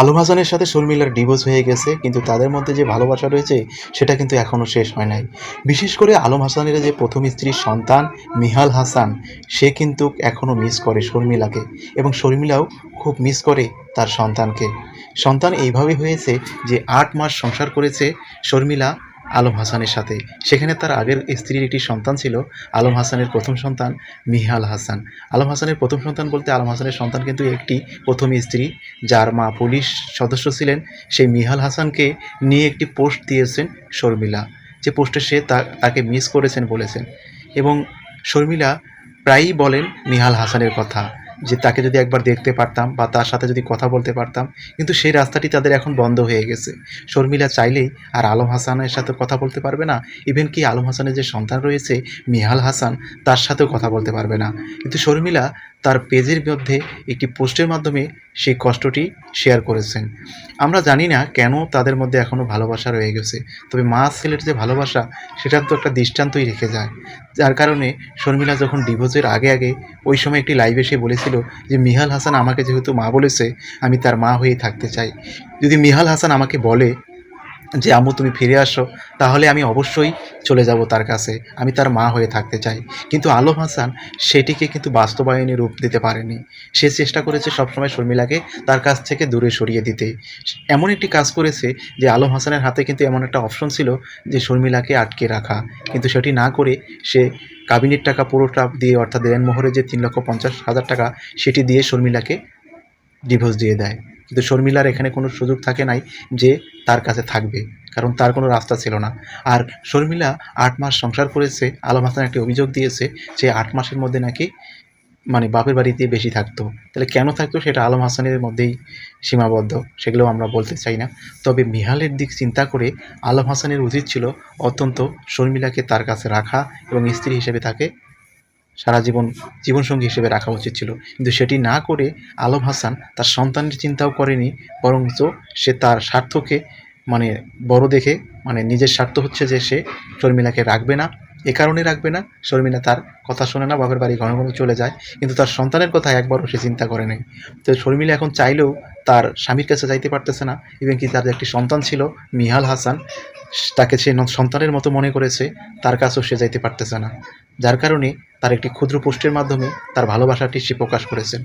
আলম হাসানের সাথে শর্মিলার ডিভোর্স হয়ে গেছে, কিন্তু তাদের মধ্যে যে ভালোবাসা রয়েছে, সেটা কিন্তু এখনও শেষ হয় নাই। বিশেষ করে আলম হাসানের যে প্রথম স্ত্রীর সন্তান মিহাল হাসান, সে কিন্তু এখনও মিস করে শর্মিলাকে এবং শর্মিলাও খুব মিস করে তার সন্তানকে। সন্তান এইভাবে হয়েছে যে আট মাস সংসার করেছে, শর্মিলা আলম হাসানের সাথে। সেখানে তার আগের স্ত্রীর একটি সন্তান ছিল, আলম হাসানের প্রথম সন্তান মিহাল হাসান। আলম হাসানের প্রথম সন্তান বলতে আলম হাসানের সন্তান কিন্তু একটি প্রথম স্ত্রী, যার মা পুলিশ সদস্য ছিলেন। সেই মিহাল হাসানকে নিয়ে একটি পোস্ট দিয়েছেন শর্মিলা। যে পোস্টে সে তাকে মিস করেছেন বলেছেন। এবং শর্মিলা প্রায়ই বলেন মিহাল হাসানের কথা। যে তাকে যদি একবার দেখতে পারতাম বা তার সাথে যদি কথা বলতে পারতাম, কিন্তু সেই রাস্তাটি তাদের এখন বন্ধ হয়ে গেছে। শর্মিলা চাইলেই আর আলম হাসানের সাথে কথা বলতে পারবে না। ইভেন কি আলম হাসানের যে সন্তান রয়েছে, মিহাল হাসান, তার সাথেও কথা বলতে পারবে না। কিন্তু শর্মিলা তার পেজের মধ্যে একটি পোস্টের মাধ্যমে সেই কষ্টটি শেয়ার করেছেন। আমরা জানি না কেন তাদের মধ্যে এখনও ভালোবাসা রয়ে গেছে, তবে মা ছেলের যে ভালোবাসা, সেটার তো একটা দৃষ্টান্তই রেখে যায়। যার কারণে শর্মিলা যখন ডিভোর্সের আগে আগে ওই সময় একটি লাইভে এসে বলেছিল যে, মিহাল হাসান আমাকে যেহেতু মা বলেছে, আমি তার মা হয়ে থাকতে চাই। যদি মিহাল হাসান আমাকে বলে যে, আম্মু, তুমি ফিরে আসো, তাহলে আমি অবশ্যই চলে যাব তার কাছে। আমি তার মা হয়ে থাকতে চাই। কিন্তু আলম হাসান সেটিকে কিন্তু বাস্তবায়নে রূপ দিতে পারেনি। সে চেষ্টা করেছে সবসময় শর্মিলাকে তার কাছ থেকে দূরে সরিয়ে দিতে। এমন একটি কাজ করেছে যে, আলম হাসানের হাতে কিন্তু এমন একটা অপশন ছিল যে, শর্মিলাকে আটকে রাখা। কিন্তু সেটি না করে সে কাবিনের টাকা পুরোটা দিয়ে, অর্থাৎ দেনমোহরের যে তিন লক্ষ পঞ্চাশ হাজার টাকা, সেটি দিয়ে শর্মিলাকে ডিভোর্স দিয়ে দেয়। কিন্তু শর্মিলার এখানে কোনো সুযোগ থাকে নাই যে তার কাছে থাকবে, কারণ তার কোনো রাস্তা ছিল না। আর শর্মিলা আট মাস সংসার করেছে, আলম হাসান একটি অভিযোগ দিয়েছে যে আট মাসের মধ্যে নাকি মানে বাপের বাড়িতে বেশি থাকতো। তাহলে কেন থাকতো সেটা আলম হাসানের মধ্যেই সীমাবদ্ধ, সেগুলো আমরা বলতে চাই না। তবে মিহালের দিক চিন্তা করে আলম হাসানের উচিত ছিল অত্যন্ত শর্মিলাকে তার কাছে রাখা এবং স্ত্রী হিসেবে তাকে সারা জীবন জীবনসঙ্গী হিসেবে রাখা উচিত ছিল। কিন্তু সেটি না করে আলম হাসান তার সন্তানের চিন্তাও করেনি, বরঞ্চ সে তার স্বার্থকে মানে বড় দেখে মানে নিজের স্বার্থ হচ্ছে যে সে শর্মিলাকে রাখবে না, এ কারণে রাখবে না। শর্মিলা তার কথা শোনে না, বাপের বাড়ি ঘন ঘন চলে যায়, কিন্তু তার সন্তানের কথা একবারও সে চিন্তা করে নাই। তো শর্মিলা এখন চাইলেও তার স্বামীর কাছে যাইতে পারতেছে না এবং কি তার একটি সন্তান ছিল, মিহাল হাসান তাকে সে সন্তানের মতো মনে করেছে, তার কাছেও সে যাইতে পারতেছে না। যার কারণে তার একটি ক্ষুদ্র পোস্টের মাধ্যমে তার ভালোবাসাটি সে প্রকাশ করেছে।